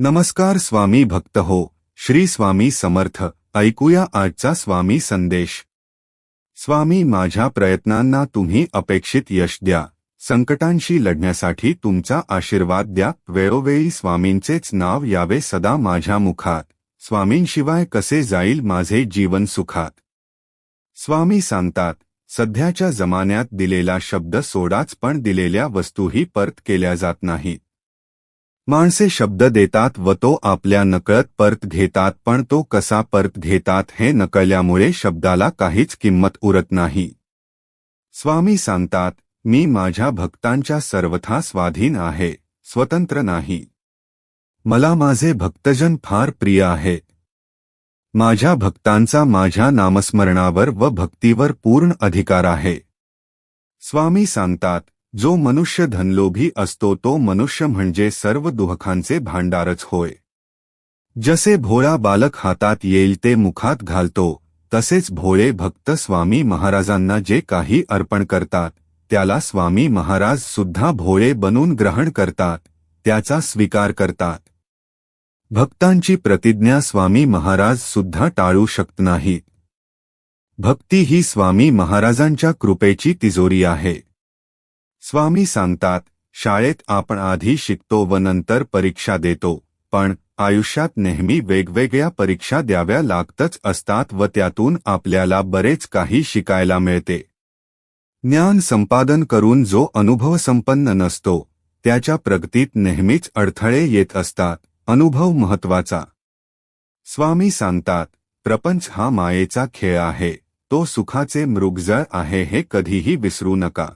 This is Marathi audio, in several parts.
नमस्कार स्वामी भक्त हो श्री स्वामी समर्थ ऐकूया आजचा स्वामी संदेश. स्वामी माझ्या प्रयत्नांना तुम्ही अपेक्षित यश द्या. संकटांशी लढण्यासाठी तुमचा आशीर्वाद द्या. वेळोवेळी स्वामींचेच नाव यावे सदा माझ्या मुखात. स्वामींशिवाय कसे जाईल माझे जीवन सुखात? स्वामी सांगतात सध्याच्या जमान्यात दिलेला शब्द सोडाच पण दिलेल्या वस्तूही परत केल्या जात नाहीत. माणसे शब्द देतात व तो आपल्या नकळत परत घेतात पण तो कसा परत घेतात हे नकळल्यामुळे शब्दाला काहीच किंमत उरत नाही. स्वामी सांगतात मी माझ्या भक्तांच्या सर्वथा स्वाधीन आहे स्वतंत्र नाही. मला माझे भक्तजन फार प्रिय आहे. माझ्या भक्तांचा माझ्या नामस्मरणावर व भक्तीवर पूर्ण अधिकार आहे. स्वामी सांगतात जो मनुष्य धनलोभी असतो तो मनुष्य म्हणजे सर्व दुःखांचे भांडारच होय. जसे भोळा बालक हातात येईल ते मुखात घालतो तसेच भोळे भक्त स्वामी महाराजांना जे काही अर्पण करतात त्याला स्वामी महाराज सुद्धा भोळे बनून ग्रहण करतात त्याचा स्वीकार करतात. भक्तांची प्रतिज्ञा स्वामी महाराज सुद्धा टाळू शकत नाहीत. भक्ती ही स्वामी महाराजांच्या कृपेची तिजोरी आहे. स्वामी सांगतात शाळेत आपण आधी शिकतो व नंतर परीक्षा देतो पण आयुष्यात नेहमी वेगवेगळ्या परीक्षा द्याव्या लागतच असतात व त्यातून आपल्याला बरेच काही शिकायला मिळते. ज्ञान संपादन करून जो अनुभव संपन्न नसतो त्याच्या प्रगतीत नेहमीच अडथळे येत असतात अनुभव महत्त्वाचा स्वामी सांगतात प्रपंच हा मायेचा खेळ आहे तो सुखाचे मृगजळ आहे हे कधीही विसरू नका.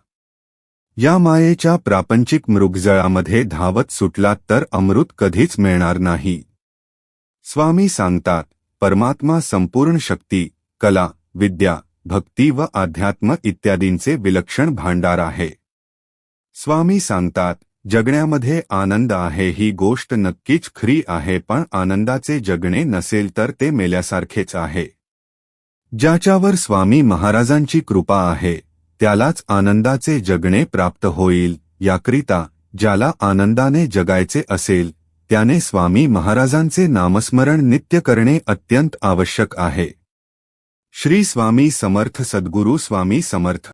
या मायेच्या प्रापंचिक मृगजळामध्ये धावत सुटलात तर अमृत कधीच मिळणार नाही. स्वामी सांगतात परमात्मा संपूर्ण शक्ती कला विद्या भक्ती व अध्यात्म इत्यादींचे विलक्षण भांडार आहे. स्वामी सांगतात जगण्यामध्ये आनंद आहे ही गोष्ट नक्कीच खरी आहे पण आनंदाचे जगणे नसेल तर ते मेल्यासारखेच आहे. ज्याच्यावर स्वामी महाराजांची कृपा आहे त्यालाच आनंदाचे जगणे प्राप्त होईल याकरिता ज्याला आनंदाने जगायचे असेल त्याने स्वामी महाराजांचे नामस्मरण नित्य करणे अत्यंत आवश्यक आहे. श्री स्वामी समर्थ सद्गुरू स्वामी समर्थ.